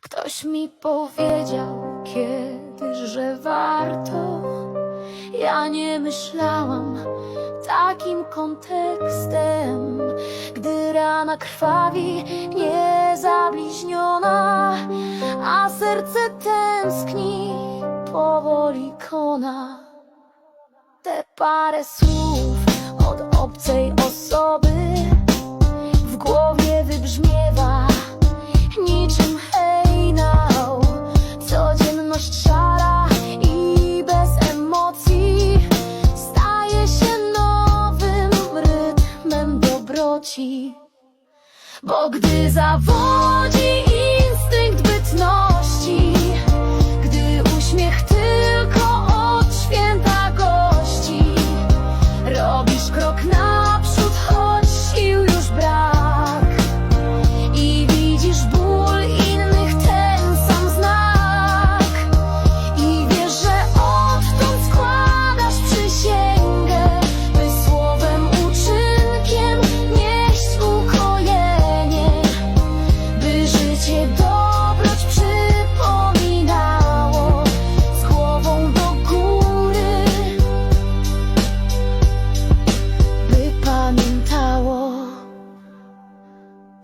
Ktoś mi powiedział kiedyś, że warto. Ja nie myślałam takim kontekstem, gdy rana krwawi, niezabliźniona, a serce tęskni, powoli kona. Te parę słów od obcej osoby w głowie wybrzmiewa Bo gdy zawodzi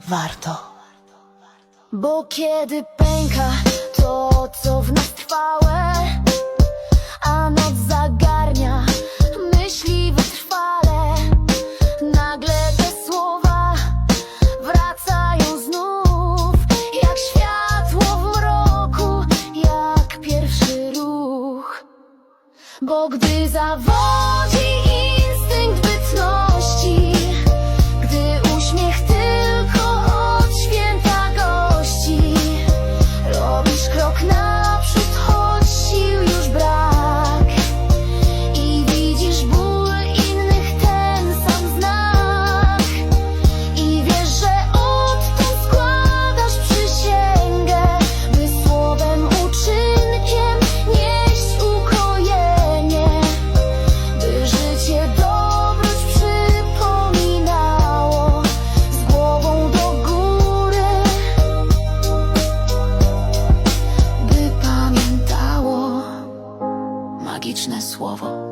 Warto. Bo kiedy pęka to, co w nas trwałe, a noc zagarnia myśli wytrwale, nagle te słowa wracają znów, jak światło w mroku, jak pierwszy ruch. Bo gdy zawodzi magiczne słowo.